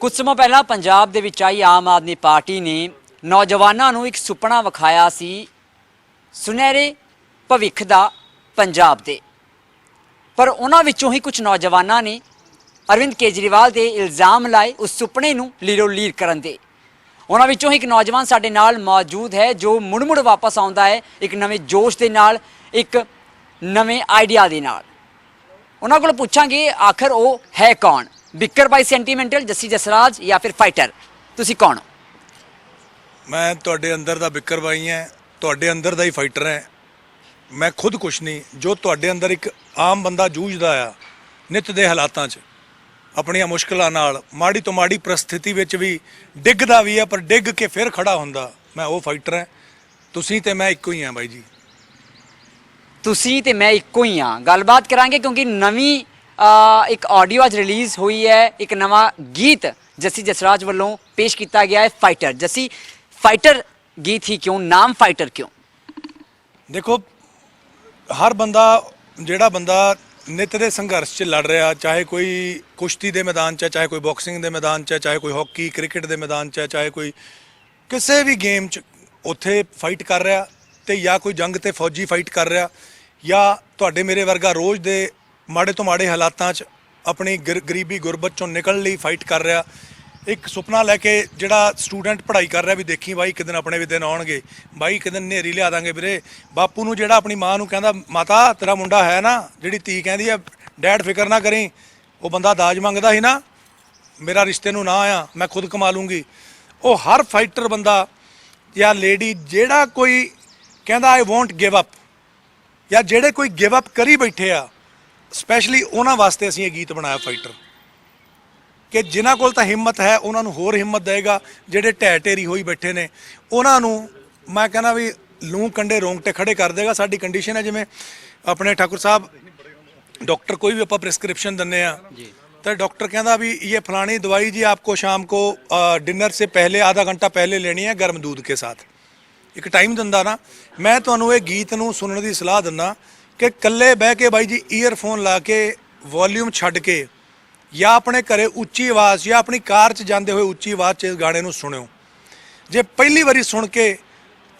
ਕੁਝ ਸਮਾਂ ਪਹਿਲਾਂ ਪੰਜਾਬ ਦੇ ਵਿੱਚ ਆਈ ਆਮ ਆਦਮੀ ਪਾਰਟੀ ਨੇ ਨੌਜਵਾਨਾਂ ਨੂੰ ਇੱਕ ਸੁਪਨਾ ਵਿਖਾਇਆ ਸੀ, ਸੁਨਹਿਰੇ ਭਵਿੱਖ ਦਾ ਪੰਜਾਬ ਦੇ। ਪਰ ਉਹਨਾਂ ਵਿੱਚੋਂ ਹੀ ਕੁਝ ਨੌਜਵਾਨਾਂ ਨੇ ਅਰਵਿੰਦ ਕੇਜਰੀਵਾਲ ਦੇ ਇਲਜ਼ਾਮ ਲਾਏ ਉਸ ਸੁਪਨੇ ਨੂੰ ਲੀਰੋ ਲੀਰ ਕਰਨ ਦੇ। ਉਹਨਾਂ ਵਿੱਚੋਂ ਹੀ ਇੱਕ ਨੌਜਵਾਨ ਸਾਡੇ ਨਾਲ ਮੌਜੂਦ ਹੈ, ਜੋ ਮੁੜ-ਮੁੜ ਵਾਪਸ ਆਉਂਦਾ ਹੈ, ਇੱਕ ਨਵੇਂ ਜੋਸ਼ ਦੇ ਨਾਲ, ਇੱਕ ਨਵੇਂ ਆਈਡੀਆ ਦੇ ਨਾਲ। ਉਹਨਾਂ ਕੋਲ ਪੁੱਛਾਂਗੇ, ਆਖਰ ਉਹ ਹੈ ਕੌਣ? ਬਿੱਕਰ ਬਾਈ ਸੈਂਟੀਮੈਂਟਲ ਜੱਸੀ ਜਸਰਾਜ ਜਾਂ ਫਿਰ ਫਾਈਟਰ? ਤੁਸੀਂ ਕੌਣ ਹੋ? ਮੈਂ ਤੁਹਾਡੇ ਅੰਦਰ ਦਾ ਬਿੱਕਰ ਬਾਈ ਹਾਂ ਤੁਹਾਡੇ ਅੰਦਰ ਦਾ ਹੀ ਫਾਈਟਰ ਹਾਂ। ਮੈਂ ਖੁਦ ਕੁਛ ਨਹੀਂ ਜੋ ਤੁਹਾਡੇ ਅੰਦਰ ਇੱਕ ਆਮ ਬੰਦਾ ਜੂਝਦਾ ਆ ਨਿਤ ਦੇ ਹਾਲਾਤਾਂ 'ਚ। ਆਪਣੀਆਂ ਮੁਸ਼ਕਲਾਂ ਨਾਲ ਮਾੜੀ ਤੋਂ ਮਾੜੀ ਪ੍ਰਸਥਿਤੀ ਵਿੱਚ ਵੀ ਡਿੱਗਦਾ ਵੀ ਆ ਪਰ ਡਿੱਗ ਕੇ ਫਿਰ ਖੜਾ ਹੁੰਦਾ। ਮੈਂ ਉਹ ਫਾਈਟਰ ਹਾਂ। ਤੁਸੀਂ ਤੇ ਮੈਂ ਇੱਕੋ ਹੀ ਹਾਂ ਬਾਈ ਜੀ। ਤੁਸੀਂ ਤੇ ਮੈਂ ਇੱਕੋ ਹੀ ਹਾਂ। ਗੱਲਬਾਤ ਕਰਾਂਗੇ ਕਿਉਂਕਿ ਨਵੀਂ ਇੱਕ ਆਡੀਓ ਅੱਜ ਰਿਲੀਜ਼ ਹੋਈ ਹੈ, ਇੱਕ ਨਵਾਂ ਗੀਤ ਜੱਸੀ ਜਸਰਾਜ ਵੱਲੋਂ ਪੇਸ਼ ਕੀਤਾ ਗਿਆ ਹੈ ਫਾਈਟਰ ਜੱਸੀ ਫਾਈਟਰ ਗੀਤ ਹੀ ਕਿਉਂ, ਨਾਮ ਫਾਈਟਰ ਕਿਉਂ? ਦੇਖੋ, ਹਰ ਬੰਦਾ, ਜਿਹੜਾ ਬੰਦਾ ਨਿਤ ਦੇ ਸੰਘਰਸ਼ 'ਚ ਲੜ ਰਿਹਾ, ਚਾਹੇ ਕੋਈ ਕੁਸ਼ਤੀ ਦੇ ਮੈਦਾਨ 'ਚ ਹੈ, ਚਾਹੇ ਕੋਈ ਬਾਕਸਿੰਗ ਦੇ ਮੈਦਾਨ 'ਚ ਹੈ, ਚਾਹੇ ਕੋਈ ਹਾਕੀ ਕ੍ਰਿਕਟ ਦੇ ਮੈਦਾਨ 'ਚ ਹੈ, ਚਾਹੇ ਕੋਈ ਕਿਸੇ ਵੀ ਗੇਮ 'ਚ ਉੱਥੇ ਫਾਈਟ ਕਰ ਰਿਹਾ ਤੇ ਜਾਂ ਕੋਈ ਜੰਗ ਤੇ ਫੌਜੀ ਫਾਈਟ ਕਰ ਰਿਹਾ, ਜਾਂ ਤੁਹਾਡੇ ਮੇਰੇ ਵਰਗਾ ਰੋਜ਼ ਦੇ ਮਾੜੇ ਤੋਂ ਮਾੜੇ ਹਾਲਾਤਾਂ 'ਚ ਆਪਣੀ ਗਰ- ਗਰੀਬੀ ਗੁਰਬਤ 'ਚੋਂ ਨਿਕਲਣ ਲਈ ਫਾਈਟ ਕਰ ਰਿਹਾ। ਇੱਕ ਸੁਪਨਾ ਲੈ ਕੇ ਜਿਹੜਾ ਸਟੂਡੈਂਟ ਪੜ੍ਹਾਈ ਕਰ ਰਿਹਾ ਵੀ ਦੇਖੀ ਬਾਈ ਇੱਕ ਦਿਨ ਆਪਣੇ ਵੀ ਦਿਨ ਆਉਣਗੇ, ਬਾਈ ਇੱਕ ਦਿਨ ਨੇਰੀ ਲਿਆ ਦਾਂਗੇ ਵੀਰੇ। ਬਾਪੂ ਨੂੰ ਜਿਹੜਾ ਆਪਣੀ ਮਾਂ ਨੂੰ ਕਹਿੰਦਾ, ਮਾਤਾ, ਤੇਰਾ ਮੁੰਡਾ ਹੈ ਨਾ, ਜਿਹੜੀ ਧੀ ਕਹਿੰਦੀ ਆ, ਡੈਡ ਫਿਕਰ ਨਾ ਕਰੀ। ਉਹ ਬੰਦਾ ਦਾਜ ਮੰਗਦਾ ਸੀ ਨਾ, ਮੇਰਾ ਰਿਸ਼ਤੇ ਨੂੰ ਨਾ ਆਇਆ, ਮੈਂ ਖੁਦ ਕਮਾ ਲੂੰਗੀ। ਉਹ ਹਰ ਫਾਈਟਰ ਬੰਦਾ ਜਾਂ ਲੇਡੀ ਜਿਹੜਾ ਕੋਈ ਕਹਿੰਦਾ ਆਈ ਵੋਂਟ ਗਿਵ ਅਪ ਜਾਂ ਜਿਹੜੇ ਕੋਈ ਗਿਵ ਅਪ ਕਰੀ ਬੈਠੇ ਆ ਸਪੈਸ਼ਲੀ ਉਹਨਾਂ ਵਾਸਤੇ ਅਸੀਂ ਇਹ ਗੀਤ ਬਣਾਇਆ ਫਾਈਟਰ ਕਿ ਜਿਨ੍ਹਾਂ ਕੋਲ ਤਾਂ ਹਿੰਮਤ ਹੈ ਉਹਨਾਂ ਨੂੰ ਹੋਰ ਹਿੰਮਤ ਦੇਗਾ ਜਿਹੜੇ ਢਹਿ ਢੇਰੀ ਹੋਈ ਬੈਠੇ ਨੇ ਉਹਨਾਂ ਨੂੰ ਮੈਂ ਕਹਿੰਦਾ ਵੀ ਲੂੰ ਕੰਡੇ ਰੋਂਗਟੇ ਖੜੇ ਕਰ ਦੇਗਾ ਸਾਡੀ ਕੰਡੀਸ਼ਨ ਹੈ ਜਿਵੇਂ ਆਪਣੇ ਠਾਕੁਰ ਸਾਹਿਬ डॉक्टर कोई भी ਆਪਾਂ प्रिस्क्रिप्शन ਦਿੰਨੇ ਆ तो डॉक्टर कहता भी ये फलानी दवाई जी आपको शाम को डिनर से पहले आधा घंटा पहले लेनी है गर्म दूध के साथ ਇੱਕ ਟਾਈਮ ਦਿੰਦਾ ਨਾ ਮੈਂ ਤੁਹਾਨੂੰ ਇਹ ਗੀਤ ਨੂੰ ਸੁਣਨ ਦੀ ਸਲਾਹ ਦਿੰਦਾ ਕਿ ਇਕੱਲੇ ਬਹਿ ਕੇ ਬਾਈ ਜੀ ਈਅਰਫੋਨ ਲਾ ਕੇ ਵੋਲਿਊਮ ਛੱਡ ਕੇ ਜਾਂ ਆਪਣੇ ਘਰੇ ਉੱਚੀ ਆਵਾਜ਼ ਜਾਂ ਆਪਣੀ ਕਾਰ 'ਚ ਜਾਂਦੇ ਹੋਏ ਉੱਚੀ ਆਵਾਜ਼ 'ਚ ਗਾਣੇ ਨੂੰ ਸੁਣਿਓ। ਜੇ ਪਹਿਲੀ ਵਾਰੀ ਸੁਣ ਕੇ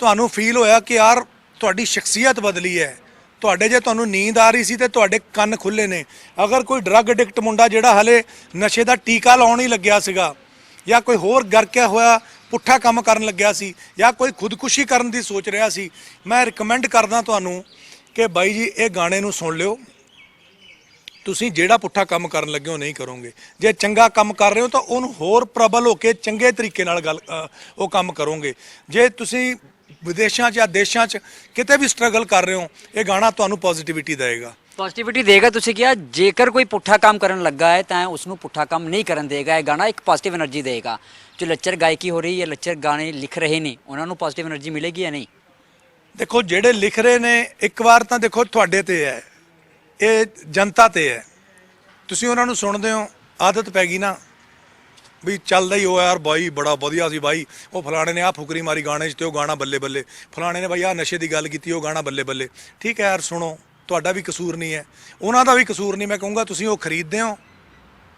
ਤੁਹਾਨੂੰ ਫੀਲ ਹੋਇਆ ਕਿ ਯਾਰ ਤੁਹਾਡੀ ਸ਼ਖਸੀਅਤ ਬਦਲੀ ਹੈ, ਤੁਹਾਡੇ ਜੇ ਤੁਹਾਨੂੰ ਨੀਂਦ ਆ ਰਹੀ ਸੀ ਤੇ ਤੁਹਾਡੇ ਕੰਨ ਖੁੱਲੇ ਨੇ, ਅਗਰ ਕੋਈ ਡਰੱਗ ਐਡਿਕਟ ਮੁੰਡਾ ਜਿਹੜਾ ਹਲੇ ਨਸ਼ੇ ਦਾ ਟੀਕਾ ਲਾਉਣ ਹੀ ਲੱਗਿਆ ਸੀਗਾ ਜਾਂ ਕੋਈ ਹੋਰ ਗਰਕਿਆ ਹੋਇਆ ਪੁੱਠਾ ਕੰਮ ਕਰਨ ਲੱਗਿਆ ਸੀ ਜਾਂ ਕੋਈ ਖੁਦਕੁਸ਼ੀ ਕਰਨ ਦੀ ਸੋਚ ਰਿਹਾ ਸੀ, ਮੈਂ ਰეკਮੈਂਡ ਕਰਦਾ ਤੁਹਾਨੂੰ ਕਿ ਬਾਈ ਜੀ, ਇਹ ਗਾਣੇ ਨੂੰ ਸੁਣ ਲਿਓ। ਤੁਸੀਂ ਜਿਹੜਾ ਪੁੱਠਾ ਕੰਮ ਕਰਨ ਲੱਗੇ ਹੋ, ਨਹੀਂ ਕਰੋਗੇ। ਜੇ ਚੰਗਾ ਕੰਮ ਕਰ ਰਹੇ ਹੋ, ਤਾਂ ਉਹਨੂੰ ਹੋਰ ਪ੍ਰਬਲ ਹੋ ਕੇ ਚੰਗੇ ਤਰੀਕੇ ਨਾਲ ਗੱਲ ਉਹ ਕੰਮ ਕਰੋਗੇ। ਜੇ ਤੁਸੀਂ ਵਿਦੇਸ਼ਾਂ 'ਚ ਜਾਂ ਦੇਸ਼ਾਂ 'ਚ ਕਿਤੇ ਵੀ ਸਟਰਗਲ ਕਰ ਰਹੇ ਹੋ, ਇਹ ਗਾਣਾ ਤੁਹਾਨੂੰ ਪੋਜ਼ਿਟਿਵਿਟੀ ਦੇਵੇਗਾ। ਪੋਜ਼ਿਟਿਵਿਟੀ ਦੇਗਾ ਤੁਸੀਂ ਕਿਹਾ, ਜੇਕਰ ਕੋਈ ਪੁੱਠਾ ਕੰਮ ਕਰਨ ਲੱਗਾ ਹੈ, ਤਾਂ ਉਸ ਨੂੰ ਪੁੱਠਾ ਕੰਮ ਨਹੀਂ ਕਰਨ ਦੇਗਾ ਇਹ ਗਾਣਾ ਇੱਕ ਪੋਜ਼ਿਟਿਵ એનર્ਜੀ ਦੇਵੇਗਾ। ਜੋ ਲੱਚਰ ਗਾਇਕੀ ਹੋ ਰਹੀ ਹੈ, ਲੱਚਰ ਗਾਣੇ ਲਿਖ ਰਹੇ ਨੇ, ਉਹਨਾਂ ਨੂੰ ਪੋਜ਼ਿਟਿਵ એનર્ਜੀ ਮਿਲੇਗੀ ਜਾਂ ਨਹੀਂ? ਦੇਖੋ, ਜਿਹੜੇ ਲਿਖ ਰਹੇ ਨੇ, ਇੱਕ ਵਾਰ ਤਾਂ ਦੇਖੋ ਤੁਹਾਡੇ ਤੇ ਹੈ। ਇਹ ਜਨਤਾ ਤੇ ਹੈ। ਤੁਸੀਂ ਉਹਨਾਂ ਨੂੰ ਸੁਣਦੇ ਹੋ, ਆਦਤ ਪੈ ਗਈ ਨਾ ਵੀ ਚੱਲਦਾ ਹੀ ਉਹ ਯਾਰ ਬਾਈ, ਬੜਾ ਵਧੀਆ ਸੀ ਬਾਈ। ਉਹ ਫਲਾਣੇ ਨੇ ਆ ਫੁਕਰੀ ਮਾਰੀ ਗਾਣੇ 'ਚ ਤੇ ਉਹ ਗਾਣਾ ਬੱਲੇ ਬੱਲੇ। ਫਲਾਣੇ ਨੇ ਬਾਈ ਆ ਨਸ਼ੇ ਦੀ ਗੱਲ ਕੀਤੀ, ਉਹ ਗਾਣਾ ਬੱਲੇ ਬੱਲੇ। ਠੀਕ ਹੈ ਯਾਰ, ਸੁਣੋ, ਤੁਹਾਡਾ ਵੀ ਕਸੂਰ ਨਹੀਂ ਹੈ। ਉਹਨਾਂ ਦਾ ਵੀ ਕਸੂਰ ਨਹੀਂ, ਮੈਂ ਕਹੂੰਗਾ ਤੁਸੀਂ ਉਹ ਖਰੀਦਦੇ ਹੋ,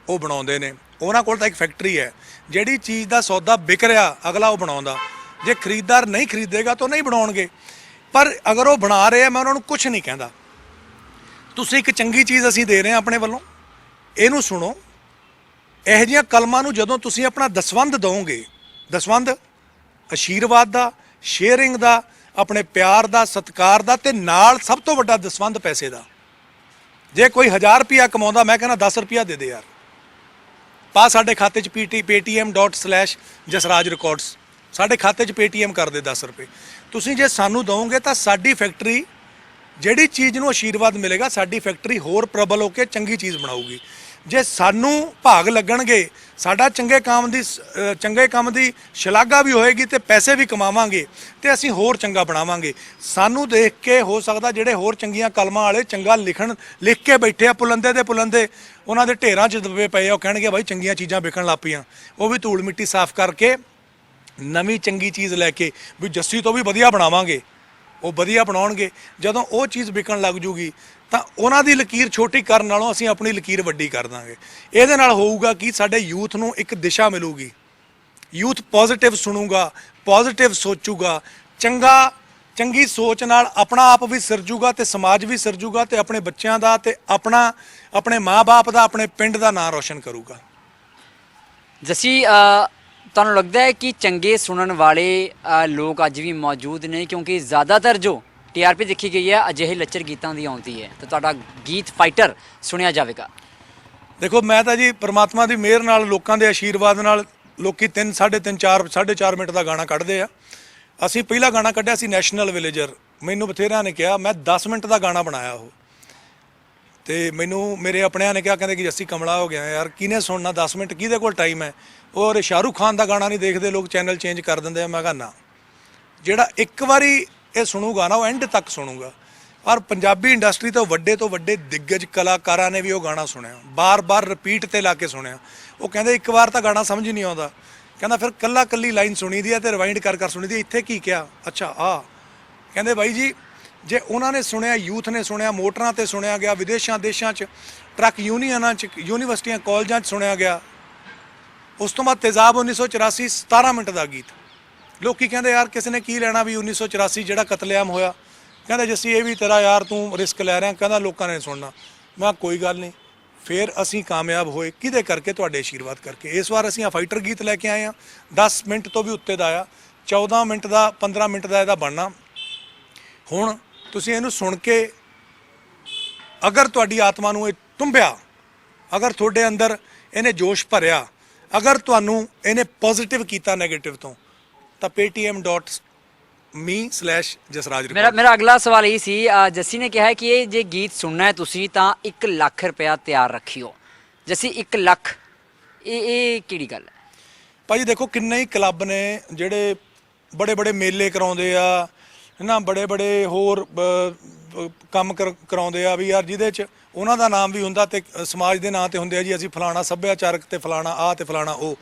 ਉਹ ਬਣਾਉਂਦੇ ਨੇ। ਉਹਨਾਂ ਕੋਲ ਤਾਂ ਇੱਕ ਫੈਕਟਰੀ ਹੈ। ਜਿਹੜੀ ਚੀਜ਼ ਦਾ ਸੌਦਾ ਵਿਕ ਰਿਹਾ, ਅਗਲਾ ਉਹ ਬਣਾਉਂਦਾ। ਜੇ ਖਰੀਦਦਾਰ ਨਹੀਂ ਖਰੀਦੇਗਾ ਤਾਂ ਉਹ ਨਹੀਂ ਬਣਾਉਣਗੇ। ਪਰ ਅਗਰ ਉਹ ਬਣਾ ਰਹੇ ਆ ਮੈਂ ਉਹਨਾਂ ਨੂੰ ਕੁਝ ਨਹੀਂ ਕਹਿੰਦਾ। ਤੁਸੀਂ ਇੱਕ ਚੰਗੀ ਚੀਜ਼ ਅਸੀਂ ਦੇ ਰਹੇ ਹਾਂ ਆਪਣੇ ਵੱਲੋਂ। ਇਹਨੂੰ ਸੁਣੋ। ਇਹੋ ਜਿਹੀਆਂ ਕਲਮਾਂ ਨੂੰ ਜਦੋਂ ਤੁਸੀਂ ਆਪਣਾ ਦਸਵੰਧ ਦਿਓਗੇ ਦਸਵੰਧ ਅਸ਼ੀਰਵਾਦ ਦਾ ਸ਼ੇਅਰਿੰਗ ਦਾ, ਆਪਣੇ ਪਿਆਰ ਦਾ, ਸਤਿਕਾਰ ਦਾ ਤੇ ਨਾਲ ਸਭ ਤੋਂ ਵੱਡਾ ਦਸਵੰਧ ਪੈਸੇ ਦਾ। ਜੇ ਕੋਈ 1000 ਰੁਪਿਆ ਕਮਾਉਂਦਾ, ਮੈਂ ਕਹਿੰਦਾ 10 ਰੁਪਿਆ ਦੇ ਦੇ ਯਾਰ। ਪਾ ਸਾਡੇ ਖਾਤੇ 'ਚ pt paytm.jasraj records ਸਾਡੇ ਖਾਤੇ 'ਚ paytm ਕਰ ਦੇ 10 ਰੁਪਏ। ਤੁਸੀਂ ਜੇ ਸਾਨੂੰ ਦਵੋਗੇ ਤਾਂ ਸਾਡੀ ਫੈਕਟਰੀ ਜਿਹੜੀ ਚੀਜ਼ ਨੂੰ ਆਸ਼ੀਰਵਾਦ ਮਿਲੇਗਾ, ਸਾਡੀ ਫੈਕਟਰੀ ਹੋਰ ਪ੍ਰਬਲ ਹੋ ਕੇ ਚੰਗੀ ਚੀਜ਼ ਬਣਾਊਗੀ। ਜੇ ਸਾਨੂੰ ਭਾਗ ਲੱਗਣਗੇ, ਸਾਡਾ ਚੰਗੇ ਕੰਮ ਦੀ ਸ- ਚੰਗੇ ਕੰਮ ਦੀ ਸ਼ਲਾਘਾ ਵੀ ਹੋਏਗੀ ਤੇ ਪੈਸੇ ਵੀ ਕਮਾਵਾਂਗੇ ਤੇ ਅਸੀਂ ਹੋਰ ਚੰਗਾ ਬਣਾਵਾਂਗੇ। ਸਾਨੂੰ ਦੇਖ ਕੇ ਹੋ ਸਕਦਾ ਜਿਹੜੇ ਹੋਰ ਚੰਗੀਆਂ ਕਲਮਾਂ ਵਾਲੇ ਚੰਗਾ ਲਿਖਣ, ਲਿਖ ਕੇ ਬੈਠੇ ਆ ਪੁਲੰਦੇ ਦੇ ਪੁਲੰਦੇ, ਉਹਨਾਂ ਦੇ ਢੇਰਾਂ 'ਚ ਦਬੇ ਪਏ ਆ, ਉਹ ਕਹਿਣਗੇ, ਬਾਈ, ਚੰਗੀਆਂ ਚੀਜ਼ਾਂ ਵਿਕਣ ਲੱਗ ਪਈਆਂ। ਉਹ ਵੀ ਧੂੜ ਮਿੱਟੀ ਸਾਫ਼ ਕਰਕੇ ਨਵੀਂ ਚੰਗੀ ਚੀਜ਼ ਲੈ ਕੇ ਵੀ ਜੱਸੀ ਤੋਂ ਵੀ ਵਧੀਆ ਬਣਾਵਾਂਗੇ, ਉਹ ਵਧੀਆ ਬਣਾਉਣਗੇ, ਜਦੋਂ ਉਹ ਚੀਜ਼ ਵਿਕਣ ਲੱਗ ਜੂਗੀ, ਤਾਂ ਉਹਨਾਂ ਦੀ ਲਕੀਰ ਛੋਟੀ ਕਰਨ ਨਾਲੋਂ ਅਸੀਂ ਆਪਣੀ ਲਕੀਰ ਵੱਡੀ ਕਰ ਦਾਂਗੇ। ਇਹਦੇ ਨਾਲ ਹੋਊਗਾ ਕਿ, ਸਾਡੇ ਯੂਥ ਨੂੰ ਇੱਕ ਦਿਸ਼ਾ ਮਿਲੂਗੀ। ਯੂਥ ਪੋਜ਼ਿਟਿਵ ਸੁਣੂਗਾ, ਪੋਜ਼ਿਟਿਵ ਸੋਚੂਗਾ, ਚੰਗਾ, ਚੰਗੀ ਸੋਚ ਨਾਲ ਆਪਣਾ ਆਪ ਵੀ ਸਿਰਜੂਗਾ ਤੇ ਸਮਾਜ ਵੀ ਸਿਰਜੂਗਾ ਤੇ ਆਪਣੇ ਬੱਚਿਆਂ ਦਾ ਤੇ ਆਪਣਾ, ਆਪਣੇ ਮਾਪੇ ਦਾ, ਆਪਣੇ ਪਿੰਡ ਦਾ ਨਾਂ ਰੋਸ਼ਨ ਕਰੂਗਾ। ਜਸੀ ਤੁਹਾਨੂੰ ਲੱਗਦਾ ਹੈ ਕਿ ਚੰਗੇ ਸੁਣਨ ਵਾਲੇ ਲੋਕ ਅੱਜ ਵੀ ਮੌਜੂਦ ਨੇ? ਕਿਉਂਕਿ ਜ਼ਿਆਦਾਤਰ ਜੋ ਟੀਆਰਪੀ ਦੇਖੀ ਗਈ ਹੈ, ਅਜਿਹੇ ਲੱਚਰ ਗੀਤਾਂ ਦੀ ਆਉਂਦੀ ਹੈ। ਤਾਂ ਤੁਹਾਡਾ ਗੀਤ ਫਾਈਟਰ ਸੁਣਿਆ ਜਾਵੇਗਾ। ਦੇਖੋ, ਮੈਂ ਤਾਂ ਜੀ ਪ੍ਰਮਾਤਮਾ ਦੀ ਮਿਹਰ ਨਾਲ, ਲੋਕਾਂ ਦੇ ਆਸ਼ੀਰਵਾਦ ਨਾਲ, ਲੋਕੀ 3 3.5 4 4.5 ਮਿੰਟ ਦਾ ਗਾਣਾ ਕੱਢਦੇ ਆ। ਅਸੀਂ ਪਹਿਲਾ ਗਾਣਾ ਕੱਢਿਆ ਸੀ ਨੈਸ਼ਨਲ ਵਿਲੇਜਰ। ਮੈਨੂੰ ਬਥੇਰਿਆਂ ਨੇ ਕਿਹਾ, ਮੈਂ 10 ਮਿੰਟ ਦਾ ਗਾਣਾ ਬਣਾਇਆ ਉਹ। ਤੇ ਮੈਨੂੰ, ਮੇਰੇ ਆਪਣਿਆਂ ਨੇ ਕਿਹਾ, ਕਹਿੰਦੇ ਕਿ ਜੱਸੀ ਕਮਲਾ ਹੋ ਗਿਆ ਯਾਰ ਕਿਹਨੇ ਸੁਣਨਾ? 10 ਮਿੰਟ ਕਿਹਦੇ ਕੋਲ ਟਾਈਮ ਹੈ? ਔਰ ਸ਼ਾਹਰੁਖ ਖਾਨ ਦਾ ਗਾਣਾ ਨਹੀਂ ਦੇਖਦੇ, ਲੋਕ ਚੈਨਲ ਚੇਂਜ ਕਰ ਦਿੰਦੇ ਆ, ਮੈਂ ਕਿਹਾ ਜਿਹੜਾ ਇੱਕ ਵਾਰੀ ਇਹ ਸੁਣੂਗਾ ਨਾ, ਉਹ ਐਂਡ ਤੱਕ ਸੁਣੂਗਾ। ਔਰ ਪੰਜਾਬੀ ਇੰਡਸਟਰੀ ਤੋਂ ਵੱਡੇ ਤੋਂ ਵੱਡੇ ਦਿੱਗਜ ਕਲਾਕਾਰਾਂ ਨੇ ਵੀ ਉਹ ਗਾਣਾ ਸੁਣਿਆ। ਬਾਰ-ਬਾਰ ਰਿਪੀਟ ਤੇ ਲਾ ਕੇ ਸੁਣਿਆ। ਉਹ ਕਹਿੰਦੇ, ਇੱਕ ਵਾਰ ਤਾਂ ਗਾਣਾ ਸਮਝ ਹੀ ਨਹੀਂ ਆਉਂਦਾ। ਕਹਿੰਦਾ, ਫਿਰ ਕੱਲਾ ਕੱਲੀ ਲਾਈਨ ਸੁਣੀ ਦੀ ਹੈ ਤੇ ਰਿਵਾਈਂਡ ਕਰ ਕਰ ਸੁਣੀ ਦੀ ਇੱਥੇ ਕੀ ਕਿਹਾ? ਅੱਛਾ ਆ ਕਹਿੰਦੇ, ਬਾਈ ਜੀ, ਜੇ ਉਹਨਾਂ ਨੇ ਸੁਣਿਆ, ਯੂਥ ਨੇ ਸੁਣਿਆ, ਮੋਟਰਾਂ ਤੇ ਸੁਣਿਆ ਗਿਆ ਵਿਦੇਸ਼ਾਂ ਦੇਸ਼ਾਂ 'ਚ, ਟਰੱਕ ਯੂਨੀਅਨਾਂ 'ਚ, ਯੂਨੀਵਰਸਿਟੀਆਂ, ਕਾਲਜਾਂ 'ਚ ਸੁਣਿਆ ਗਿਆ ਉਸ ਤੋਂ ਬਾਅਦ ਤੇਜ਼ਾਬ 1984 17 ਮਿੰਟ ਦਾ ਗੀਤ। ਲੋਕੀ ਕਹਿੰਦੇ, ਯਾਰ, ਕਿਸੇ ਨੇ ਕੀ ਲੈਣਾ ਵੀ 1984 ਜਿਹੜਾ ਕਤਲੇਆਮ ਹੋਇਆ? ਕਹਿੰਦਾ, ਜੱਸੀ, ਇਹ ਵੀ ਤੇਰਾ, ਯਾਰ, ਤੂੰ ਰਿਸਕ ਲੈ ਰਿਹਾ। ਕਹਿੰਦਾ, ਲੋਕਾਂ ਨੇ ਸੁਣਨਾ। ਮੈਂ ਕਿਹਾ, ਕੋਈ ਗੱਲ ਨਹੀਂ। ਫਿਰ ਅਸੀਂ ਕਾਮਯਾਬ ਹੋਏ। ਕਿਹਦੇ ਕਰਕੇ? ਤੁਹਾਡੇ ਆਸ਼ੀਰਵਾਦ ਕਰਕੇ। ਇਸ ਵਾਰ ਅਸੀਂ ਆ ਫਾਈਟਰ ਗੀਤ ਲੈ ਕੇ ਆਏ ਆ 10 ਮਿੰਟ ਤੋਂ ਵੀ ਉੱਤੇ ਦਾ ਆ। 14 ਮਿੰਟ ਦਾ 15 ਮਿੰਟ ਦਾ ਇਹਦਾ ਬਣਨਾ। ਹੁਣ ਤੁਸੀਂ ਇਹਨੂੰ ਸੁਣ ਕੇ ਅਗਰ ਤੁਹਾਡੀ ਆਤਮਾ ਨੂੰ ਇਹ ਤੁੰਬਿਆ, ਅਗਰ ਤੁਹਾਡੇ ਅੰਦਰ ਇਹਨੇ ਜੋਸ਼ ਭਰਿਆ ਅਗਰ ਤੁਹਾਨੂੰ ਇਹਨੇ ਪੋਜ਼ਿਟਿਵ ਕੀਤਾ 네ਗੇਟਿਵ ਤੋਂ ਤਾਂ paytm.me/jasraj ਮੇਰਾ ਮੇਰਾ ਅਗਲਾ ਸਵਾਲ ਇਹ ਸੀ ਅ, ਜੱਸੀ ਨੇ ਕਿਹਾ ਹੈ ਕਿ ਇਹ ਜੇ ਗੀਤ ਸੁਣਨਾ ਹੈ ਤੁਸੀਂ ਤਾਂ 1 ਲੱਖ ਰੁਪਇਆ ਤਿਆਰ ਰੱਖਿਓ। ਜੱਸੀ 1 ਲੱਖ ਇਹ ਇਹ ਕਿਹੜੀ ਗੱਲ ਹੈ? ਭਾਜੀ ਦੇਖੋ ਕਿੰਨੇ ਹੀ ਕਲੱਬ ਨੇ ਜਿਹੜੇ ਬੜੇ ਬੜੇ ਮੇਲੇ ਕਰਾਉਂਦੇ ਆ ਨਾ ਬੜੇ ਬੜੇ ਹੋਰ ਕੰਮ ਕਰ- ਕਰਾਉਂਦੇ ਆ ਵੀ ਯਾਰ ਜਿਹਦੇ ਚ ਉਹਨਾਂ ਦਾ ਨਾਮ ਵੀ ਹੁੰਦਾ ਤੇ ਸਮਾਜ ਦੇ ਨਾਂ ਤੇ ਹੁੰਦੇ ਆ ਜੀ, ਅਸੀਂ ਫਲਾਣਾ ਸੱਭਿਆਚਾਰਕ ਤੇ ਫਲਾਣਾ ਆ ਤੇ ਫਲਾਣਾ ਉਹ।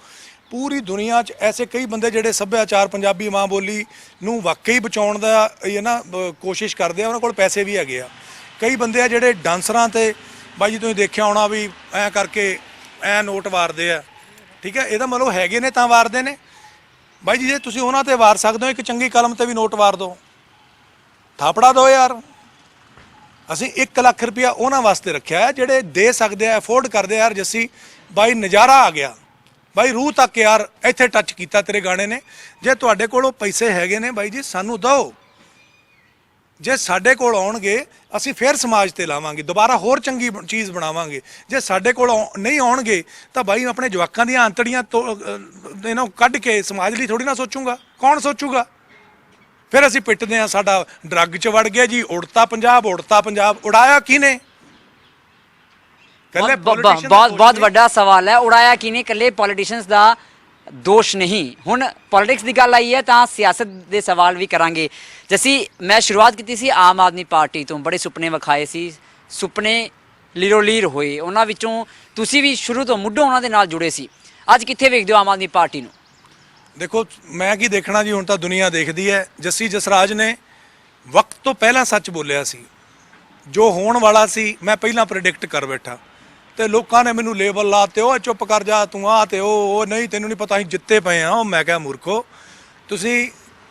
ਪੂਰੀ ਦੁਨੀਆ 'ਚ ਐਸੇ ਕਈ ਬੰਦੇ ਜਿਹੜੇ ਸੱਭਿਆਚਾਰ ਪੰਜਾਬੀ ਮਾਂ ਬੋਲੀ ਨੂੰ ਵਾਕਈ ਬਚਾਉਣ ਦਾ ਇਹ ਨਾ ਕੋਸ਼ਿਸ਼ ਕਰਦੇ ਆ, ਉਹਨਾਂ ਕੋਲ ਪੈਸੇ ਵੀ ਹੈਗੇ ਆ। ਕਈ ਬੰਦੇ ਆ ਜਿਹੜੇ ਡਾਂਸਰਾਂ ਤੇ, ਬਾਈ ਜੀ ਤੁਸੀਂ ਦੇਖਿਆ ਹੋਣਾ ਵੀ ਐ ਕਰਕੇ ਐ ਨੋਟ ਵਾਰਦੇ ਆ। ਠੀਕ ਹੈ ਇਹਦਾ ਮਤਲਬ ਹੈਗੇ ਨੇ ਤਾਂ ਵਾਰਦੇ ਨੇ। ਬਾਈ ਜੀ, ਜੇ ਤੁਸੀਂ ਉਹਨਾਂ ਤੇ ਵਾਰ ਸਕਦੇ ਹੋ, ਇੱਕ ਚੰਗੀ ਕਲਮ ਤੇ ਵੀ ਨੋਟ ਵਾਰ ਦਿਓ। ਥਾਪੜਾ ਦਿਓ ਯਾਰ। ਅਸੀਂ 1 ਲੱਖ ਰੁਪਇਆ ਉਹਨਾਂ ਵਾਸਤੇ ਰੱਖਿਆ ਹੈ ਜਿਹੜੇ ਦੇ ਸਕਦੇ ਆ ਅਫੋਰਡ ਕਰਦੇ ਯਾਰ ਜੱਸੀ ਬਾਈ ਨਜ਼ਾਰਾ ਆ ਗਿਆ। ਬਾਈ ਰੂਹ ਤੱਕ ਯਾਰ ਇੱਥੇ ਟੱਚ ਕੀਤਾ ਤੇਰੇ ਗਾਣੇ ਨੇ। ਜੇ ਤੁਹਾਡੇ ਕੋਲੋਂ ਪੈਸੇ ਹੈਗੇ ਨੇ ਬਾਈ ਜੀ ਸਾਨੂੰ ਦਿਓ। ਜੇ ਸਾਡੇ ਕੋਲ ਆਉਣਗੇ ਅਸੀਂ ਫੇਰ ਸਮਾਜ ਤੇ ਲਾਵਾਂਗੇ ਦੁਬਾਰਾ ਹੋਰ ਚੰਗੀ ਚੀਜ਼ ਬਣਾਵਾਂਗੇ। ਜੇ ਸਾਡੇ ਕੋਲ ਆਉ- ਨਹੀਂ ਆਉਣਗੇ ਤਾਂ ਬਾਈ ਆਪਣੇ ਜਵਾਕਾਂ ਦੀਆਂ ਅੰਤੜੀਆਂ ਤੋਂ ਅਹ, ਇਹਨਾਂ ਕੱਢ ਕੇ ਸਮਾਜ ਲਈ ਥੋੜੀ ਨਾ ਸੋਚੂਗਾ। ਕੌਣ ਸੋਚੂਗਾ? ਫਿਰ ਅਸੀਂ ਪਿੱਟਦੇ ਆ ਸਾਡਾ ਡਰੱਗ 'ਚ ਵੜ ਗਿਆ ਜੀ ਉੜਤਾ ਪੰਜਾਬ ਉੜਤਾ ਪੰਜਾਬ ਉਡਾਇਆ ਕਿਹਨੇ? ਕੱਲੇ ਬਹੁਤ- ਬਹੁਤ ਬਹੁਤ ਵੱਡਾ ਸਵਾਲ ਹੈ ਉਡਾਇਆ ਕਿਨੇ ਇਕੱਲੇ ਪੋਲੀਟੀਸ਼ੀਅਨਸ ਦਾ ਦੋਸ਼ ਨਹੀਂ। ਹੁਣ ਪੋਲਿਟਿਕਸ ਦੀ ਗੱਲ ਆਈ ਹੈ ਤਾਂ ਸਿਆਸਤ ਦੇ ਸਵਾਲ ਵੀ ਕਰਾਂਗੇ। ਜੈਸੀ ਮੈਂ ਸ਼ੁਰੂਆਤ ਕੀਤੀ ਸੀ ਆਮ ਆਦਮੀ ਪਾਰਟੀ ਤੋਂ ਬੜੇ ਸੁਪਨੇ ਵਿਖਾਏ ਸੀ। ਸੁਪਨੇ ਲੀਰੋ ਲੀਰ ਹੋਏ। ਉਹਨਾਂ ਵਿੱਚੋਂ ਤੁਸੀਂ ਵੀ ਸ਼ੁਰੂ ਤੋਂ ਮੁੱਢੋਂ ਉਹਨਾਂ ਦੇ ਨਾਲ ਜੁੜੇ ਸੀ। ਅੱਜ ਕਿੱਥੇ ਵੇਖਦੇ ਹੋ ਆਮ ਆਦਮੀ ਪਾਰਟੀ ਨੂੰ? ਦੇਖੋ, ਮੈਂ ਕੀ ਦੇਖਣਾ ਜੀ, ਹੁਣ ਤਾਂ ਦੁਨੀਆ ਦੇਖਦੀ ਹੈ। ਜੱਸੀ ਜਸਰਾਜ ਨੇ ਵਕਤ ਤੋਂ ਪਹਿਲਾਂ ਸੱਚ ਬੋਲਿਆ ਸੀ। ਜੋ ਹੋਣ ਵਾਲਾ ਸੀ, ਮੈਂ ਪਹਿਲਾਂ ਪ੍ਰੈਡਿਕਟ ਕਰ ਬੈਠਾ। ਤੇ ਲੋਕਾਂ ਨੇ ਮੈਨੂੰ ਲੇਬਲ ਲਾਤੇ ਉਹ ਚੁੱਪ ਕਰ ਜਾ, ਤੂੰ ਆ ਤੇ ਉਹ ਉਹ ਨਹੀਂ, ਤੈਨੂੰ ਨਹੀਂ ਪਤਾ, ਅਸੀਂ ਜਿੱਤੇ ਪਏ ਆ ਉਹ ਮੈਂ ਕਿਹਾ, ਮੂਰਖੋ, ਤੁਸੀਂ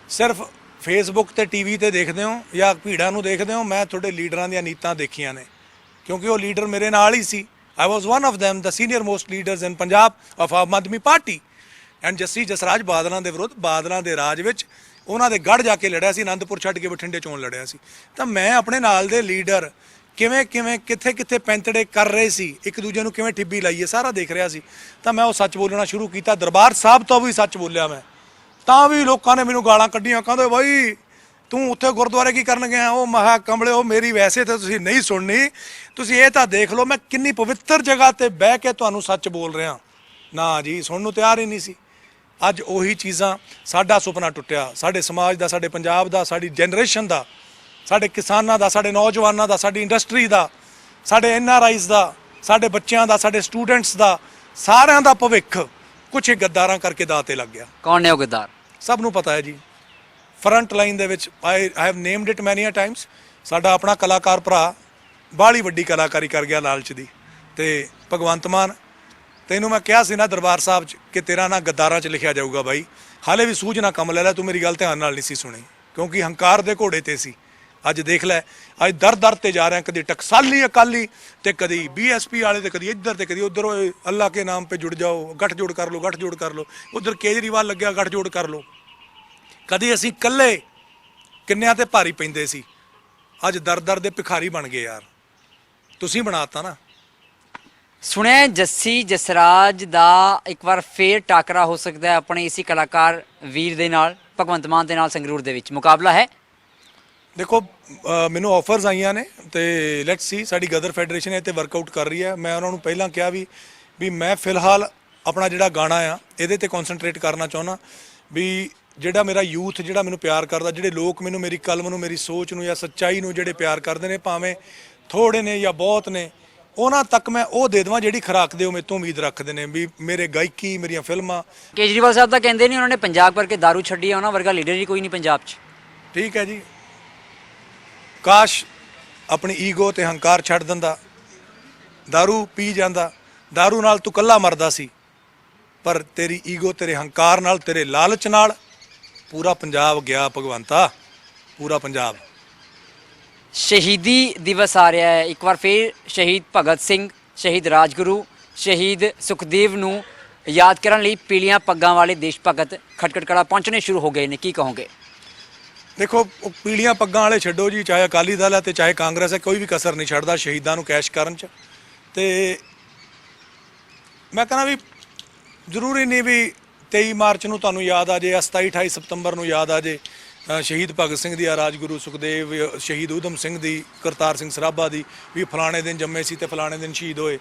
ਸਿਰਫ ਫੇਸਬੁੱਕ ਤੇ ਟੀਵੀ ਤੇ ਦੇਖਦੇ ਹੋ ਜਾਂ ਭੀੜਾਂ ਨੂੰ ਦੇਖਦੇ ਹੋ? ਮੈਂ ਤੁਹਾਡੇ ਲੀਡਰਾਂ ਦੀਆਂ ਨੀਤਾਂ ਦੇਖੀਆਂ ਨੇ। ਕਿਉਂਕਿ ਉਹ ਲੀਡਰ ਮੇਰੇ ਨਾਲ ਹੀ ਸੀ। I was one of them, the senior most leaders in Punjab of Aam Aadmi Party and Jassi Jasraj ਬਾਦਲਾਂ ਦੇ ਵਿਰੁੱਧ, ਬਾਦਲਾਂ ਦੇ ਰਾਜ ਵਿੱਚ ਉਹਨਾਂ ਦੇ ਗੜ ਜਾ ਕੇ ਲੜਿਆ ਸੀ ਆਨੰਦਪੁਰ ਛੱਡ ਕੇ ਬਠਿੰਡੇ ਚੋਣ ਲੜਿਆ ਸੀ। ਤਾਂ ਮੈਂ ਆਪਣੇ ਨਾਲ ਦੇ ਲੀਡਰ ਕਿਵੇਂ ਕਿਵੇਂ, ਕਿੱਥੇ ਕਿੱਥੇ ਪੈਂਤੜੇ ਕਰ ਰਹੇ ਸੀ, ਇੱਕ ਦੂਜੇ ਨੂੰ ਕਿਵੇਂ ਠਿੱਬੀ ਲਾਈਏ, ਸਾਰਾ ਦੇਖ ਰਿਹਾ ਸੀ। ਤਾਂ ਮੈਂ ਉਹ ਸੱਚ ਬੋਲਣਾ ਸ਼ੁਰੂ ਕੀਤਾ, ਦਰਬਾਰ ਸਾਹਿਬ ਤੋਂ ਵੀ ਸੱਚ ਬੋਲਿਆ ਮੈਂ। ਤਾਂ ਵੀ ਲੋਕਾਂ ਨੇ ਮੈਨੂੰ ਗਾਲਾਂ ਕੱਢੀਆਂ, ਕਹਿੰਦੇ ਬਾਈ ਤੂੰ ਉੱਥੇ ਗੁਰਦੁਆਰੇ ਕੀ ਕਰਨ ਗਿਆ? ਉਹ ਮਹਾ ਕਮਲੇ ਉਹ ਮੇਰੀ ਵੈਸੇ ਤਾਂ ਤੁਸੀਂ ਨਹੀਂ ਸੁਣਨੀ। ਤੁਸੀਂ ਇਹ ਤਾਂ ਦੇਖ ਲਓ, ਮੈਂ ਕਿੰਨੀ ਪਵਿੱਤਰ ਜਗ੍ਹਾ ਤੇ ਬਹਿ ਕੇ ਤੁਹਾਨੂੰ ਸੱਚ ਬੋਲ ਰਿਹਾ। ਨਾ ਜੀ, ਸੁਣਨ ਨੂੰ ਤਿਆਰ ਹੀ ਨਹੀਂ ਸੀ। ਅੱਜ ਉਹੀ ਚੀਜ਼ਾਂ ਸਾਡਾ ਸੁਪਨਾ ਟੁੱਟਿਆ। ਸਾਡੇ ਸਮਾਜ ਦਾ ਸਾਡੇ ਪੰਜਾਬ ਦਾ ਸਾਡੀ ਜਨਰੇਸ਼ਨ ਦਾ ਸਾਡੇ ਕਿਸਾਨਾਂ ਦਾ ਸਾਡੇ ਨੌਜਵਾਨਾਂ ਦਾ ਸਾਡੀ ਇੰਡਸਟਰੀ ਦਾ ਸਾਡੇ ਐਨ ਆਰ ਆਈਜ਼ ਦਾ ਸਾਡੇ ਬੱਚਿਆਂ ਦਾ ਸਾਡੇ ਸਟੂਡੈਂਟਸ ਦਾ ਸਾਰਿਆਂ ਦਾ ਭਵਿੱਖ ਕੁਝ ਗੱਦਾਰਾਂ ਕਰਕੇ ਦਾਅ ਤੇ ਲੱਗ ਗਿਆ। ਕੌਣ ਨੇ ਉਹ ਗੱਦਾਰ? ਸਭ ਨੂੰ ਪਤਾ ਹੈ ਜੀ। ਫਰੰਟ ਲਾਈਨ ਦੇ ਵਿੱਚ I have named it many times ਸਾਡਾ ਆਪਣਾ ਕਲਾਕਾਰ ਭਰਾ ਬਾਹਲੀ ਵੱਡੀ ਕਲਾਕਾਰੀ ਕਰ ਗਿਆ ਲਾਲਚ ਦੀ। ਤੇ ਭਗਵੰਤ ਮਾਨ ਤੈਨੂੰ ਮੈਂ ਕਿਹਾ ਸੀ ਨਾ ਦਰਬਾਰ ਸਾਹਿਬ 'ਚ ਕਿ ਤੇਰਾ ਨਾਂ ਗਦਾਰਾਂ 'ਚ ਲਿਖਿਆ ਜਾਊਗਾ ਬਾਈ। ਹਾਲੇ ਵੀ ਸੂਝ ਨਾ ਕੰਮ ਲੈ ਲੈ, ਤੂੰ ਮੇਰੀ ਗੱਲ ਧਿਆਨ ਨਾਲ ਨਹੀਂ ਸੀ ਸੁਣੀ। ਕਿਉਂਕਿ ਹੰਕਾਰ ਦੇ ਘੋੜੇ ਤੇ ਸੀ। ਅੱਜ ਦੇਖ ਲੈ, ਅੱਜ ਦਰ ਦਰ ਤੇ ਜਾ ਰਿਹਾ, ਕਦੀ ਟਕਸਾਲੀ ਅਕਾਲੀ ਤੇ ਕਦੀ ਬੀਐਸਪੀ ਵਾਲੇ ਤੇ, ਕਦੀ ਇੱਧਰ ਤੇ, ਕਦੀ ਉੱਧਰ ਅੱਲਾ ਕੇ ਨਾਮ 'ਤੇ ਜੁੜ ਜਾਓ, ਗੱਠ ਜੋੜ ਕਰ ਲਓ, ਗੱਠ ਜੋੜ ਕਰ ਲਓ। ਉੱਧਰ ਕੇਜਰੀਵਾਲ ਲੱਗਿਆ, ਗੱਠ ਜੋੜ ਕਰ ਲਓ। ਕਦੀ ਅਸੀਂ ਇਕੱਲੇ ਕਿੰਨਿਆਂ ਤੇ ਭਾਰੀ ਪੈਂਦੇ ਸੀ। ਅੱਜ ਦਰ ਦਰ ਦੇ ਭਿਖਾਰੀ ਬਣ ਗਏ ਯਾਰ। ਤੁਸੀਂ ਬਣਾਤਾ ਨਾ। ਸੁਣਿਆ ਜੱਸੀ ਜਸਰਾਜ ਦਾ ਇੱਕ ਵਾਰ ਫੇਰ ਟਾਕਰਾ ਹੋ ਸਕਦਾ ਹੈ ਆਪਣੇ ਇਸੇ ਕਲਾਕਾਰ ਵੀਰ ਦੇ ਨਾਲ ਭਗਵੰਤ ਮਾਨ ਦੇ ਨਾਲ ਸੰਗਰੂਰ ਦੇ ਵਿੱਚ। ਮੁਕਾਬਲਾ ਹੈ? ਦੇਖੋ ਅ, ਮੈਨੂੰ ਆਫਰਸ ਆਈਆਂ ਨੇ ਤੇ ਲੈਟਸ ਸੀ ਸਾਡੀ ਗਦਰ ਫੈਡਰੇਸ਼ਨ ਇਹ ਤੇ ਵਰਕਆਊਟ ਕਰ ਰਹੀ ਹੈ। ਮੈਂ ਉਹਨਾਂ ਨੂੰ ਪਹਿਲਾਂ ਕਿਹਾ ਵੀ ਵੀ ਮੈਂ ਫਿਲਹਾਲ ਆਪਣਾ ਜਿਹੜਾ ਗਾਣਾ ਆ ਇਹਦੇ ਤੇ ਕਨਸੈਂਟਰੇਟ ਕਰਨਾ ਚਾਹੁੰਦਾ। ਵੀ ਜਿਹੜਾ ਮੇਰਾ ਯੂਥ ਜਿਹੜਾ ਮੈਨੂੰ ਪਿਆਰ ਕਰਦਾ ਜਿਹੜੇ ਲੋਕ ਮੈਨੂੰ ਮੇਰੀ ਕਲਮ ਨੂੰ ਮੇਰੀ ਸੋਚ ਨੂੰ ਜਾਂ ਸੱਚਾਈ ਨੂੰ ਜਿਹੜੇ ਪਿਆਰ ਕਰਦੇ ਨੇ ਭਾਵੇਂ ਥੋੜੇ ਨੇ ਜਾਂ ਬਹੁਤ ਨੇ ਉਹਨਾਂ ਤੱਕ ਮੈਂ ਉਹ ਦੇ ਦੇਵਾਂ ਜਿਹੜੀ ਖਰਾਕ ਦੇ ਉਹ ਮੇਰੇ ਤੋਂ ਉਮੀਦ ਰੱਖਦੇ ਨੇ ਵੀ ਮੇਰੇ ਗਾਇਕੀ ਮੇਰੀਆਂ ਫਿਲਮਾਂ ਕੇਜਰੀਵਾਲ ਸਾਹਿਬ ਤਾਂ ਕਹਿੰਦੇ ਨਹੀਂ ਉਹਨਾਂ ਨੇ ਪੰਜਾਬ ਕਰਕੇ दारू ਛੱਡੀ ਹੈ ਉਹਨਾਂ ਵਰਗਾ ਲੀਡਰ ਹੀ ਕੋਈ ਨਹੀਂ ਪੰਜਾਬ 'ਚ ਠੀਕ ਹੈ ਜੀ ਕਾਸ਼ ਆਪਣੀ ਈਗੋ ਤੇ ਹੰਕਾਰ ਛੱਡ ਦਿੰਦਾ दारू ਪੀ ਜਾਂਦਾ दारू ਨਾਲ ਤੂੰ ਕੱਲਾ ਮਰਦਾ ਸੀ ਪਰ ਤੇਰੀ ਈਗੋ ਤੇਰੇ ਹੰਕਾਰ ਨਾਲ ਤੇਰੇ ਲਾਲਚ ਨਾਲ ਪੂਰਾ ਪੰਜਾਬ ਗਿਆ ਭਗਵੰਤਾ ਪੂਰਾ ਪੰਜਾਬ ਸ਼ਹੀਦੀ ਦਿਵਸ ਆ ਰਿਹਾ ਹੈ। ਇੱਕ ਵਾਰ ਫੇਰ ਸ਼ਹੀਦ ਭਗਤ ਸਿੰਘ, ਸ਼ਹੀਦ ਰਾਜਗੁਰੂ, ਸ਼ਹੀਦ ਸੁਖਦੇਵ ਨੂੰ ਯਾਦ ਕਰਨ ਲਈ ਪੀਲੀਆਂ ਪੱਗਾਂ ਵਾਲੇ ਦੇਸ਼ ਭਗਤ ਖਟਕਟ ਕਲਾ ਪਹੁੰਚਣੇ ਸ਼ੁਰੂ ਹੋ ਗਏ ਨੇ। ਕੀ ਕਹੋਗੇ? ਦੇਖੋ, ਉਹ ਪੀਲੀਆਂ ਪੱਗਾਂ ਵਾਲੇ ਛੱਡੋ ਜੀ, ਚਾਹੇ ਅਕਾਲੀ ਦਲ ਹੈ ਤੇ ਚਾਹੇ ਕਾਂਗਰਸ ਹੈ, ਕੋਈ ਵੀ ਕਸਰ ਨਹੀਂ ਛੱਡਦਾ ਸ਼ਹੀਦਾਂ ਨੂੰ ਕੈਸ਼ ਕਰਨ ਚ। ਤੇ ਮੈਂ ਕਹਿੰਦਾ ਵੀ ਜ਼ਰੂਰੀ ਨਹੀਂ ਵੀ 23 ਮਾਰਚ ਨੂੰ ਤੁਹਾਨੂੰ ਯਾਦ ਆ ਜੇ ਜਾਂ 27 28 ਸਤੰਬਰ ਨੂੰ ਯਾਦ ਆ ਜੇ। ਸ਼ਹੀਦ ਭਗਤ ਸਿੰਘ ਦੀ, ਆ ਰਾਜਗੁਰੂ ਸੁਖਦੇਵ, ਸ਼ਹੀਦ ਊਧਮ ਸਿੰਘ ਦੀ, ਕਰਤਾਰ ਸਿੰਘ ਸਰਾਭਾ ਦੀ, ਵੀ ਫਲਾਣੇ ਦਿਨ ਜੰਮੇ ਸੀ ਤੇ ਫਲਾਣੇ ਦਿਨ ਸ਼ਹੀਦ ਹੋਏ।